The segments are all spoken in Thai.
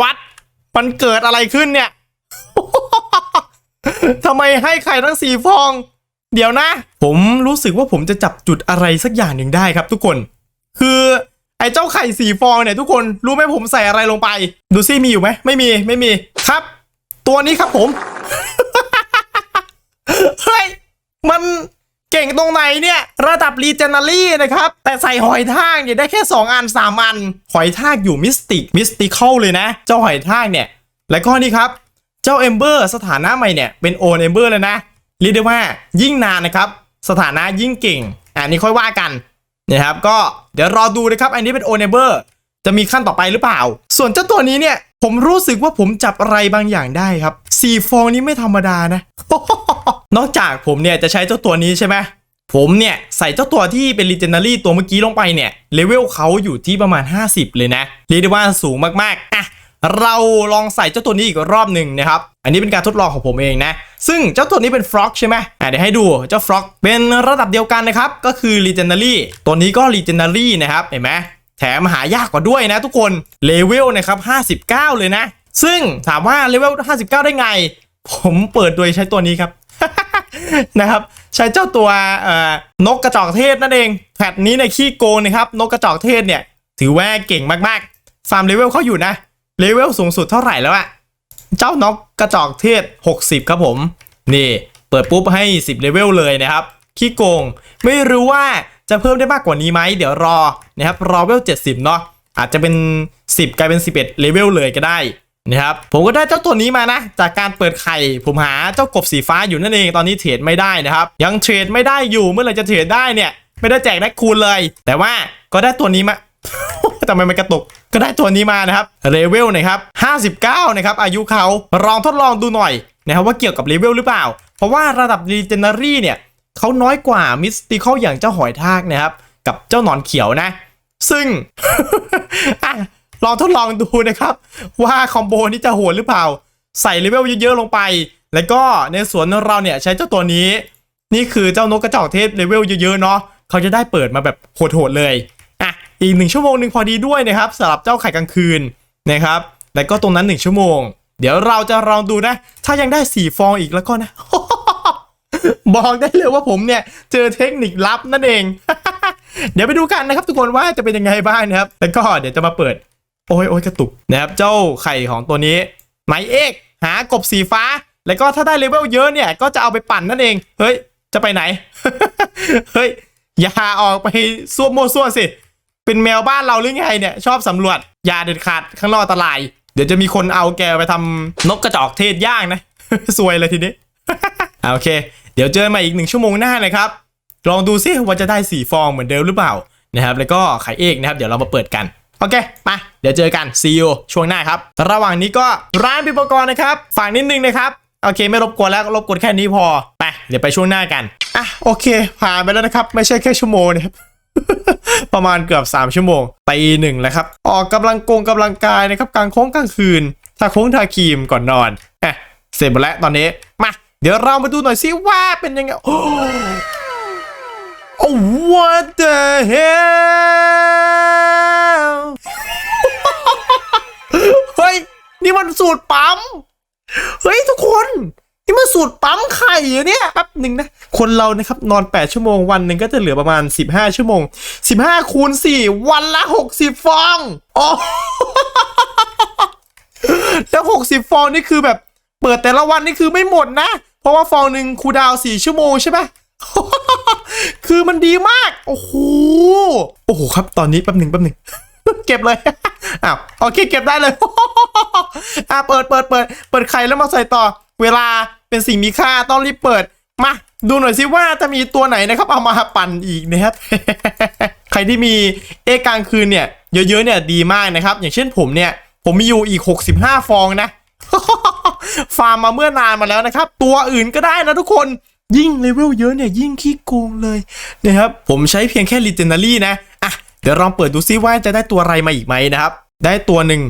วัดมันเกิดอะไรขึ้นเนี่ยทำไมให้ไข่ทั้งสี่ฟอง เดี๋ยวนะ ผมรู้สึกว่าผมจะจับจุดอะไรสักอย่างหนึ่งได้ครับทุกคน คือไอ้เจ้าไข่สีฟองเนี่ยทุกคนรู้ไหมผมใส่อะไรลงไป ดูซิมีอยู่ไหมไม่มีไม่มีครับ ตัวนี้ครับผม เฮ้ย มัน เก่งตรงไหนเนี่ย ระดับรีเจนารี่นะครับ แต่ใส่หอยทากเนี่ยได้แค่ 2 อัน 3 อัน หอยทากอยู่มิสติกมิสติคอลเลยนะ เจ้าหอยทากเนี่ย แล้วก็นี่ครับ เจ้าเอมเบอร์สถานะใหม่เนี่ยเป็นโอนเอมเบอร์เลยนะเรียกได้ว่ายิ่งนานนะครับ สถานะยิ่งเก่งอันนี้ค่อยว่ากันนะครับก็เดี๋ยวรอดูนะครับ อันนี้เป็นโอนเอมเบอร์จะมีขั้นต่อไปหรือเปล่า ส่วนเจ้าตัวนี้เนี่ย ผมรู้สึกว่าผมจับอะไรบางอย่างได้ครับสี่ฟองนี้ไม่ธรรมดานะ นอกจากผมเนี่ยจะใช้เจ้าตัวนี้ใช่ไหมผมเนี่ยใส่เจ้าตัวที่เป็น Legendary ตัวเมื่อกี้ลงไปเนี่ยเลเวลเขาอยู่ที่ประมาณ 50 เลยนะเรียกได้ว่าสูงมากๆอะเราลองใส่เจ้าตัวนี้อีกรอบหนึ่งนะครับ อันนี้เป็นการทดลองของผมเองนะ ซึ่งเจ้าตัวนี้เป็นฟล็อกใช่ไหมอะเดี๋ยวให้ดูเจ้าฟล็อกเป็นระดับเดียวกันนะครับ ก็คือ Legendary ตัวนี้ก็ Legendary นะครับ เห็นไหมแถมหายากกว่าด้วยนะทุกคนเลเวลนะครับ 59 เลยนะ ซึ่งถามว่าเลเวล 59 ได้ไง ผมเปิดโดยใช้ตัวนี้ครับ นะครับใช้เจ้าตัวนกกระจอกเทศนั่นเองแพทนี้ในขี้โกงนะครับนกกระจอกเทศเนี่ยถือว่าเก่งมากๆฟาร์มเลเวลเขาอยู่นะเลเวลสูงสุดเท่าไหร่แล้วอะเจ้านกกระจอกเทศ 60 ครับผม นี่เปิดปุ๊บให้ 10เลเวลเลยนะครับขี้โกงไม่รู้ว่าจะเพิ่มได้มากกว่านี้ไหมเดี๋ยวรอนะครับรอเวล 70 เนาะอาจจะเป็น 10 กลายเป็น 11เลเวลเลยก็ได้ นะครับผมก็ได้เจ้าตัวนี้มานะ จากการเปิดไข่ ผมหาเจ้ากบสีฟ้าอยู่นั่นเองตอนนี้เทรดไม่ได้นะครับ ยังเทรดไม่ได้อยู่เมื่อไหร่จะเทรดได้เนี่ยไม่ได้แจกแน็กคูณเลย แต่ว่าก็ได้ตัวนี้มาทำไมมันกระตุกก็ได้ตัวนี้มานะครับเลเวลนะครับ59นะครับอายุเขาลองทดลองดูหน่อยนะครับว่าเกี่ยวกับเลเวลหรือเปล่า เพราะว่าระดับ Legendary เนี่ยเขาน้อยกว่ามิสติคอลอย่างเจ้าหอยทากนะครับกับเจ้าหนอนเขียวนะ ซึ่งอะ ลองทดลองดูนะครับ ว่าคอมโบนี้จะโหดหรือเปล่า ใส่เลเวลเยอะๆลงไป แล้วก็ในสวนเราเนี่ยใช้เจ้าตัวนี้ นี่คือเจ้านกกระจอกเทศเลเวลเยอะๆเนาะเขาจะได้เปิดมาแบบโหดๆเลยอะอีกหนึ่งชั่วโมงหนึ่งพอดีด้วยนะครับสำหรับเจ้าไข่กลางคืนนะครับแล้วก็ตรงนั้นหนึ่งชั่วโมง เดี๋ยวเราจะลองดูนะ ถ้ายังได้สี่ฟองอีกแล้วก็นะบอกได้เลยว่าผมเนี่ยเจอเทคนิคลับนั่นเอง เดี๋ยวไปดูกันนะครับทุกคนว่าจะเป็นยังไงบ้างนะครับ แล้วก็เดี๋ยวจะมาเปิด โอ้ยโอ้ยกระตุกนะครับเจ้าไข่ของตัวนี้ไมเอกหากบสีฟ้า แล้วก็ถ้าได้เลเวลเยอะเนี่ย ก็จะเอาไปปั่นนั่นเองเฮ้ยจะไปไหน เฮ้ย อย่าออกไปซ่วมโมวซั่วสิ เป็นแมวบ้านเราหรือไงเนี่ย ชอบสำรวจอย่าเด็ดขาดข้างนอกอันตราย เดี๋ยวจะมีคนเอาแกไปทำนกกระจอกเทศย่างนะซวยเลยทีนี้โอเค เดี๋ยวเจอมาอีกหนึ่งชั่วโมงหน้านะครับ ลองดูซิว่าจะได้สี่ฟองเหมือนเดิมหรือเปล่านะครับ แล้วก็ไข่เอกนะครับ เดี๋ยวเรามาเปิดกัน โอเคมาเดี๋ยวเจอกัน see you ช่วงหน้าครับ ระหว่างนี้ก็ร้านปิปกรณ์นะครับฝากนิดนึงนะครับ โอเค ไม่รบกวนแล้วรบกวนแค่นี้พอ ไป เดี๋ยวไปช่วงหน้ากันอะโอเค ผ่านไปแล้วนะครับ ไม่ใช่แค่ชั่วโมงนะครับประมาณเกือบ 3 ชั่วโมงตีหนึ่งแล้วครับ ออกกำลังกงกำลังกายนะครับกลางโค้งกลางคืนทาโค้งทาครีมก่อนนอนอะเสร็จหมดแล้วตอนนี้มาเดี๋ยวเรามาดูหน่อยซิว่าเป็นยังไงโอ้ Oh what the hell เฮ้ย นี่มันสูตรปั๊ม เฮ้ยทุกคน นี่มันสูตรปั๊มไข่เนี่ยแป๊บหนึ่งนะ คนเรานะครับนอน 8 ชั่วโมงวันหนึ่งก็จะเหลือประมาณ 15 ชั่วโมง 15 คูณ 4 วันละ 60 ฟองอ๋อแล้ว 60 ฟองนี่คือแบบ เปิดแต่ละวันนี่คือไม่หมดนะ เพราะว่าฟองหนึ่งคูดาว4ชั่วโมงใช่ไหมคือมันดีมาก โอ้โห โอ้โหครับ ตอนนี้แป๊บหนึ่งแป๊บหนึ่ง เก็บเลย อ้าวโอเคเก็บได้เลยอะเปิดเปิดเปิดเปิดไข่แล้วมาใส่ต่อ เวลาเป็นสิ่งมีค่าต้องรีบเปิดมาดูหน่อยสิว่าจะมีตัวไหนนะครับ เอามาปั่นอีกนะครับ ใครที่มีเอกลางคืนเนี่ย เยอะๆเนี่ยดีมากนะครับ อย่างเช่นผมเนี่ย ผมมีอยู่อีก 65 ฟองนะ ฟาร์มมาเมื่อนานมาแล้วนะครับ ตัวอื่นก็ได้นะทุกคนยิ่งเลเวลเยอะเนี่ยยิ่งขี้โกงเลยนะครับผมใช้เพียงแค่ Legendary นะอะ เดี๋ยวลองเปิดดูซิว่าจะได้ตัวอะไรมาอีกไหมนะครับ ได้ตัวหนึ่ง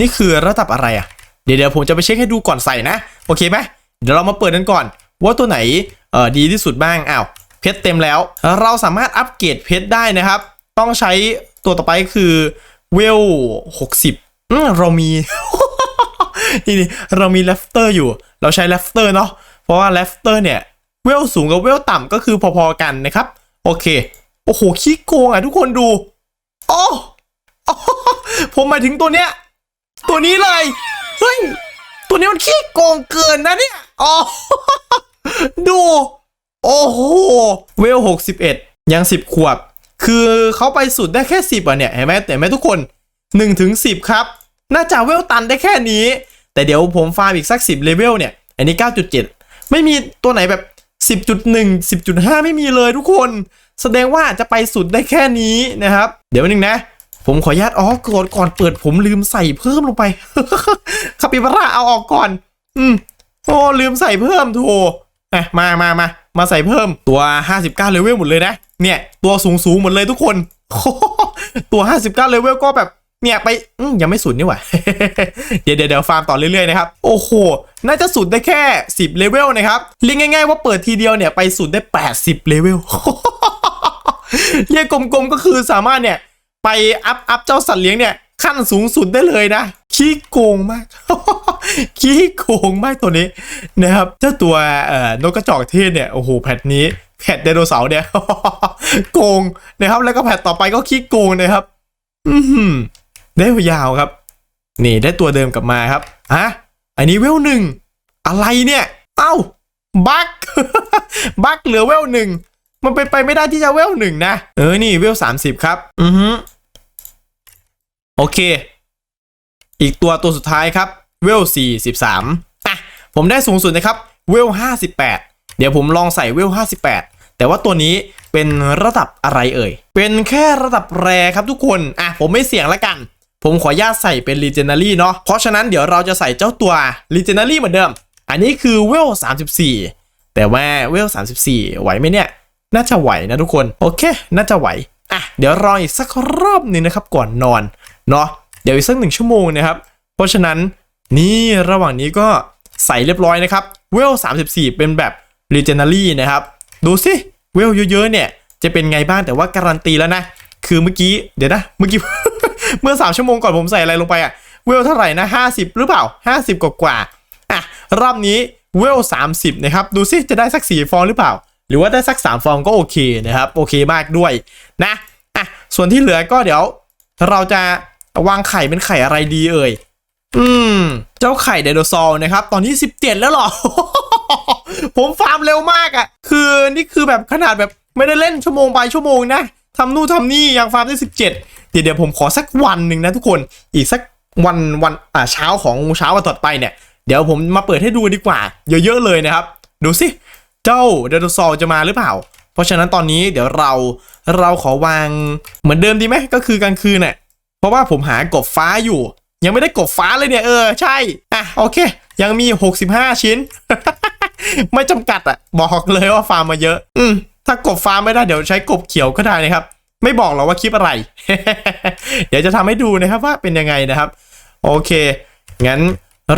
นี่คือระดับอะไรอะ เดี๋ยวเดี๋ยวผมจะไปเช็คให้ดูก่อนใส่นะ โอเคไหมเดี๋ยวเรามาเปิดกันก่อน ว่าตัวไหนเออดีที่สุดบ้างอ้าวเพชรเต็มแล้ว เราสามารถอัปเกรดเพชรได้นะครับ ต้องใช้ตัวต่อไปคือเวล60อืมเรามีนี่นี่เรามีเลฟเตอร์อยู่ เราใช้เลฟเตอร์เนาะเพราะว่าเลฟเตอร์เนี่ยเวลสูงกับเวลต่ำก็คือพอๆกันนะครับ โอเค โอ้โหขี้โกงอะทุกคนดู โอ้อผมหมายถึงตัวเนี้ย ตัวนี้เลย เฮ้ย ตัวนี้มันขี้โกงเกินนะเนี่ยอ๋อดู โอ้โห เวลหกสิบเอ็ดยังสิบขวบ คือเขาไปสุดได้แค่สิบอะเนี่ย เห็นไหมแต่ไหมทุกคนหนึ่งถึงสิบครับ น่าจะเวลตันได้แค่นี้ แต่เดี๋ยวผมฟาร์มอีกสักสิบเลเวลเนี่ย อันนี้เก้าจุดเจ็ดไม่มีตัวไหนแบบ สิบจุดหนึ่งสิบจุดห้าไม่มีเลยทุกคน แสดงว่าจะไปสุดได้แค่นี้นะครับ เดี๋ยวนึงนะ ผมขออนุญาตอ๋อก่อนก่อนเปิดผมลืมใส่เพิ่มลงไปคาปิบาร่าเอาออกก่อน อืมโอ้ลืมใส่เพิ่มโถอะมามามามาใส่เพิ่มตัว 59เลเวลหมดเลยนะ เนี่ย ตัวสูงสูงหมดเลยทุกคน ตัว 59เลเวลก็แบบ เนี่ยไปยังไม่สุดนี่หว่า เดี๋ยวเดี๋ยวฟาร์มต่อเรื่อยๆนะครับ โอ้โห น่าจะสุดได้แค่ 10เลเวลนะครับ เรียกง่ายๆว่าเปิดทีเดียวเนี่ยไปสุดได้ 80เลเวลเรียกกลมๆก็คือสามารถเนี่ย ไปอัพอัพเจ้าสัตว์เลี้ยงเนี่ยขั้นสูงสุดได้เลยนะ ขี้โกงมาก ขี้โกงมากตัวนี้นะครับ เจ้าตัวเอ่อนกกระจอกเทศเนี่ย โอ้โหแพทนี้แพทไดโนเสาร์เนี่ย โกงนะครับ แล้วก็แพทต่อไปก็ขี้โกงนะครับ อือหือ ได้ยาวครับ นี่ได้ตัวเดิมกลับมาครับฮะอันนี้เวลหนึ่งอะไรเนี่ยเอ้าบั๊กบั๊กเหลือเวลหนึ่งมันเป็นไปไม่ได้ที่จะเวลหนึ่งนะ เออนี่เวลสามสิบครับ อือฮึโอเค อีกตัวตัวสุดท้ายครับ เวลสี่สิบสามอะผมได้สูงสุดนะครับ เวลห้าสิบแปดเดี๋ยวผมลองใส่เวลห้าสิบแปดแต่ว่าตัวนี้เป็นระดับอะไรเอ่ย เป็นแค่ระดับแรครับทุกคน อะผมไม่เสี่ยงละกัน ผมขออนุญาตใส่เป็น Legendary เนาะเพราะฉะนั้นเดี๋ยวเราจะใส่เจ้าตัว Legendary เหมือนเดิม อันนี้คือเวล 34 แต่ว่าเวล 34 ไหวไหมเนี่ย น่าจะไหวนะทุกคน โอเค น่าจะไหว อะ เดี๋ยวรออีกสักรอบนึงนะครับก่อนนอน เนาะเดี๋ยวอีกสักหนึ่งชั่วโมงนะครับ เพราะฉะนั้นนี่ระหว่างนี้ก็ใส่เรียบร้อยนะครับ เวล 34 เป็นแบบ Legendary นะครับ ดูสิ เวลเยอะๆเนี่ย จะเป็นไงบ้างแต่ว่าการันตีแล้วนะ คือเมื่อกี้ เดี๋ยวนะ เมื่อกี้ เมื่อ 3 ชั่วโมงก่อนผมใส่อะไรลงไปอะเวลเท่าไหร่นะ 50 หรือเปล่า 50 กว่ากว่าอะรอบนี้เวล 30 นะครับ ดูสิจะได้สัก 4 ฟองหรือเปล่า หรือว่าได้สัก 3 ฟองก็โอเคนะครับ โอเคมากด้วยนะอะส่วนที่เหลือก็เดี๋ยว เราจะวางไข่เป็นไข่อะไรดีเอ่ยอืม เจ้าไข่ไดโนเสาร์นะครับ ตอนนี้17 แล้วหรอ ผมฟาร์มเร็วมากอะ่ะ คือนี่คือแบบขนาดแบบไม่ได้เล่นชั่วโมงไปชั่วโมงนะทำนู่นทำนี่ยังฟาร์มได้ 17 เดี๋ยวเดี๋ยวผมขอสักวันหนึ่งนะทุกคนอีกสักวันวันอ่าเช้าของเช้าวันต่อไปเนี่ยเดี๋ยวผมมาเปิดให้ดูดีกว่า เยอะๆเลยนะครับ ดูสิเจ้าไดโนเสาร์จะมาหรือเปล่า เพราะฉะนั้นตอนนี้เดี๋ยวเราเราขอวางเหมือนเดิมดีไหมก็คือกลางคืนเนี่ยเพราะว่าผมหากบฟ้าอยู่ ยังไม่ได้กบฟ้าเลยเนี่ยเออใช่อะโอเค ยังมี 65 ชิ้น ไม่จำกัดอะบอกเลยว่าฟาร์มมาเยอะ อืมถ้ากบฟ้าไม่ได้เดี๋ยวใช้กบเขียวก็ได้นะครับ ไม่บอกหรอกว่าคลิปอะไร เดี๋ยวจะทำให้ดูนะครับว่าเป็นยังไงนะครับ โอเค งั้น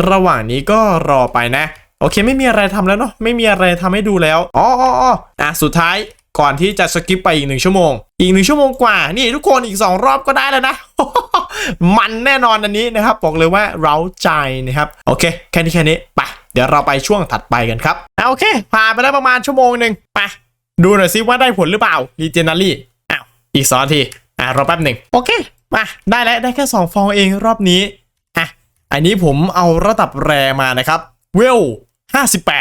ระหว่างนี้ก็รอไปนะ โอเค ไม่มีอะไรทำแล้วเนาะไม่มีอะไรทำให้ดูแล้วอ๋ออ๋ออ๋ออะสุดท้ายก่อนที่จะสกิปไปอีกหนึ่งชั่วโมง อีกหนึ่งชั่วโมงกว่า นี่ทุกคนอีกสองรอบก็ได้แล้วนะ มันแน่นอนอันนี้นะครับ บอกเลยว่าเร้าใจนะครับ โอเค แค่นี้แค่นี้ไปเดี๋ยวเราไปช่วงถัดไปกันครับอะโอเคผ่านไปแล้วประมาณชั่วโมงหนึ่งไปดูหน่อยซิว่าได้ผลหรือเปล่า r e g e n a r y อ้าว อีกสองนาที อะรอแป๊บหนึ่งโอเค มา ได้แล้ว ได้แค่สองฟองเองรอบนี้ อะ อันนี้ผมเอาระดับแรมานะครับ เวล58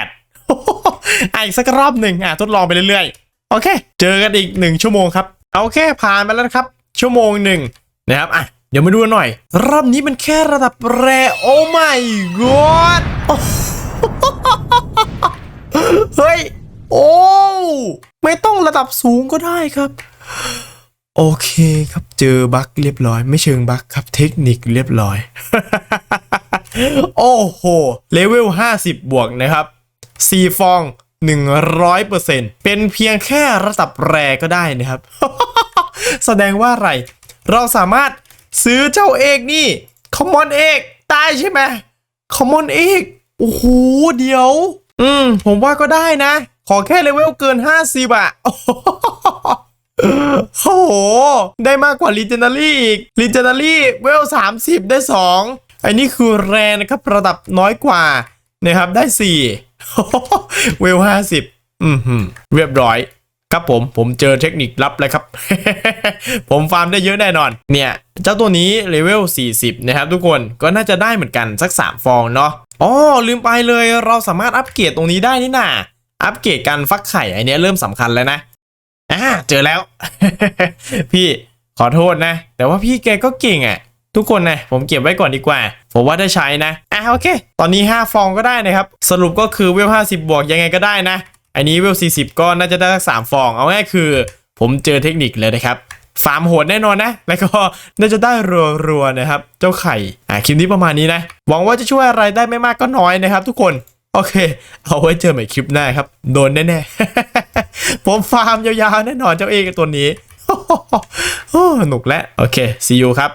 อะอีกสักรอบหนึ่งอะทดลองไปเรื่อยๆ โอเค เจอกันอีกหนึ่งชั่วโมงครับโอเคผ่านไปแล้วนะครับ ชั่วโมงหนึ่งนะครับอะเดี๋ยวมาดูกันหน่อย รอบนี้มันแค่ระดับแรโอ้ my god เฮ้ย โอ้ ไม่ต้องระดับสูงก็ได้ครับ โอเคครับเจอบั๊กเรียบร้อย ไม่เชิงบั๊กครับเทคนิคเรียบร้อย โอ้โหเลเวล 50 บวกนะครับ4ฟอง 100%เป็นเพียงแค่ระดับแรก็ได้นะครับ แสดงว่าอะไร เราสามารถซื้อเจ้าเอกนี่คอมมอนเอกได้ใช่ไหมคอมมอนเอกโอ้โหเดี๋ยว อืม ผมว่าก็ได้นะ ขอแค่เลเวลเกิน 50อะ โอ้โห ได้มากกว่า Legendary อีก Legendary เวล30ได้2อันนี้คือแรนะครับระดับน้อยกว่านะครับได้4เวล50อืมหืมเรียบร้อยครับผมผมเจอเทคนิคลับแล้วครับ ผมฟาร์มได้เยอะแน่นอน เนี่ย เจ้าตัวนี้เลเวล 40 นะครับทุกคนก็น่าจะได้เหมือนกันสัก 3 ฟองเนาะอ๋อลืมไปเลยเราสามารถอัปเกรดตรงนี้ได้นี่นาอัปเกรดการฟักไข่อเนี้ยเริ่มสำคัญแล้วนะ อ่าเจอแล้ว พี่ขอโทษนะ แต่ว่าพี่แกก็เก่งอะ่ะ ทุกคนนะ ผมเก็บไว้ก่อนดีกว่า ผมว่าได้ใช้นะ อะโอเค ตอนนี้ 5 ฟองก็ได้นะครับ สรุปก็คือเวล50 บวกยังไงก็ได้นะ อันนี้เวล40 ก็น่าจะได้สัก3ฟอง เอาง่ายคือ ผมเจอเทคนิคเลยนะครับ ฟาร์มโหดแน่นอนนะ แล้วก็น่าจะได้รัวๆนะครับ เจ้าไข่ อะคลิปนี้ประมาณนี้นะ หวังว่าจะช่วยอะไรได้ไม่มากก็น้อยนะครับ ทุกคน โอเค เอาไว้เจอใหม่คลิปหน้าครับ โดนแน่ๆ ผมฟาร์มยาวๆ แน่นอนเจ้าเอกตัวนี้โอ้หนุกแล้วโอเค see you ครับ